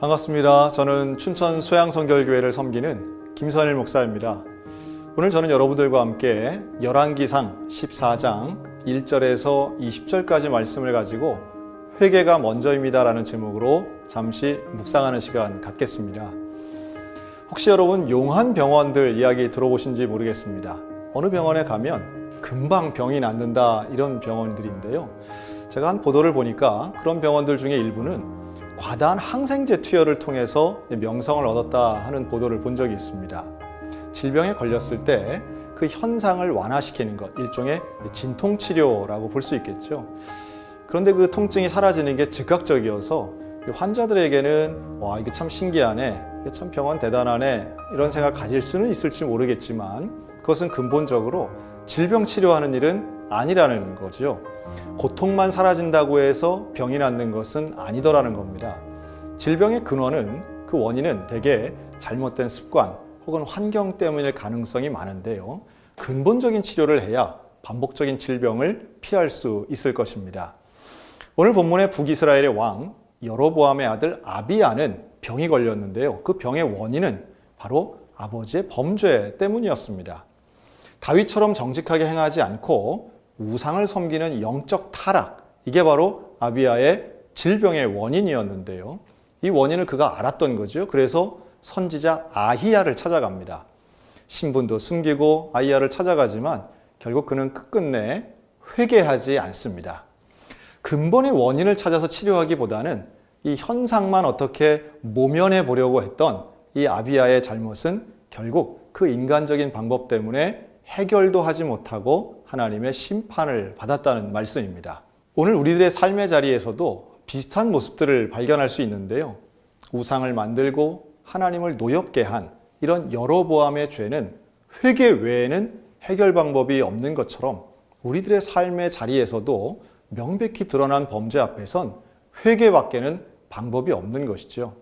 반갑습니다. 저는 춘천 소양성결교회를 섬기는 김선일 목사입니다. 오늘 저는 여러분들과 함께 열왕기상 14장 1절에서 20절까지 말씀을 가지고 회개가 먼저입니다라는 제목으로 잠시 묵상하는 시간 갖겠습니다. 혹시 여러분 용한 병원들 이야기 들어보신지 모르겠습니다. 어느 병원에 가면 금방 병이 낫는다 이런 병원들인데요. 제가 한 보도를 보니까 그런 병원들 중에 일부는 과다한 항생제 투여를 통해서 명성을 얻었다 하는 보도를 본 적이 있습니다. 질병에 걸렸을 때 그 현상을 완화시키는 것, 일종의 진통 치료라고 볼 수 있겠죠. 그런데 그 통증이 사라지는 게 즉각적이어서 환자들에게는 와 이게 참 신기하네, 이게 참 병원 대단하네 이런 생각 가질 수는 있을지 모르겠지만 그것은 근본적으로 질병 치료하는 일은 아니라는 거죠. 고통만 사라진다고 해서 병이 낫는 것은 아니더라는 겁니다. 질병의 근원은 그 원인은 대개 잘못된 습관 혹은 환경 때문일 가능성이 많은데요. 근본적인 치료를 해야 반복적인 질병을 피할 수 있을 것입니다. 오늘 본문의 북이스라엘의 왕 여로보암의 아들 아비야는 병이 걸렸는데요. 그 병의 원인은 바로 아버지의 범죄 때문이었습니다. 다윗처럼 정직하게 행하지 않고 우상을 섬기는 영적 타락 이게 바로 아비야의 질병의 원인이었는데요. 이 원인을 그가 알았던 거죠. 그래서 선지자 아히야를 찾아갑니다. 신분도 숨기고 아히야를 찾아가지만 결국 그는 끝끝내 회개하지 않습니다. 근본의 원인을 찾아서 치료하기보다는 이 현상만 어떻게 모면해 보려고 했던 이 아비야의 잘못은 결국 그 인간적인 방법 때문에 해결도 하지 못하고 하나님의 심판을 받았다는 말씀입니다. 오늘 우리들의 삶의 자리에서도 비슷한 모습들을 발견할 수 있는데요. 우상을 만들고 하나님을 노엽게 한 이런 여러보암의 죄는 회개 외에는 해결 방법이 없는 것처럼 우리들의 삶의 자리에서도 명백히 드러난 범죄 앞에선 회개밖에는 방법이 없는 것이죠.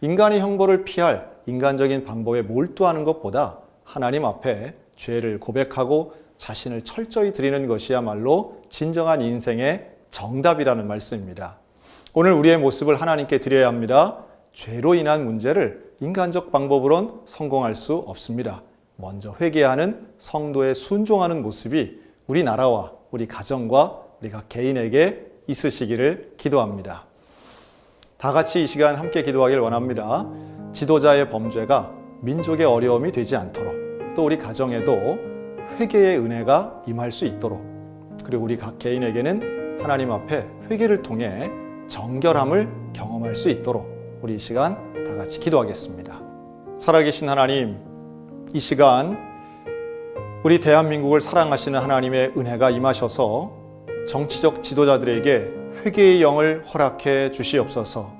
인간의 형벌을 피할 인간적인 방법에 몰두하는 것보다 하나님 앞에 죄를 고백하고 자신을 철저히 드리는 것이야말로 진정한 인생의 정답이라는 말씀입니다. 오늘 우리의 모습을 하나님께 드려야 합니다. 죄로 인한 문제를 인간적 방법으론 성공할 수 없습니다. 먼저 회개하는 성도의 순종하는 모습이 우리나라와 우리 가정과 우리가 개인에게 있으시기를 기도합니다. 다 같이 이 시간 함께 기도하길 원합니다. 지도자의 범죄가 민족의 어려움이 되지 않도록 또 우리 가정에도 회개의 은혜가 임할 수 있도록 그리고 우리 각 개인에게는 하나님 앞에 회개를 통해 정결함을 경험할 수 있도록 우리 이 시간 다 같이 기도하겠습니다. 살아계신 하나님, 이 시간 우리 대한민국을 사랑하시는 하나님의 은혜가 임하셔서 정치적 지도자들에게 회개의 영을 허락해 주시옵소서.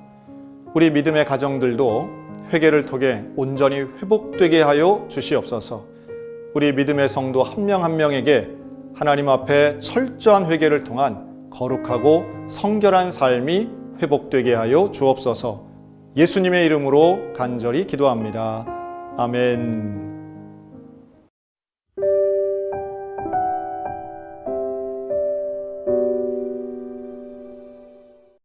우리 믿음의 가정들도 회개를 통해 온전히 회복되게 하여 주시옵소서. 우리 믿음의 성도 한 명 한 명에게 하나님 앞에 철저한 회개를 통한 거룩하고 성결한 삶이 회복되게 하여 주옵소서. 예수님의 이름으로 간절히 기도합니다. 아멘.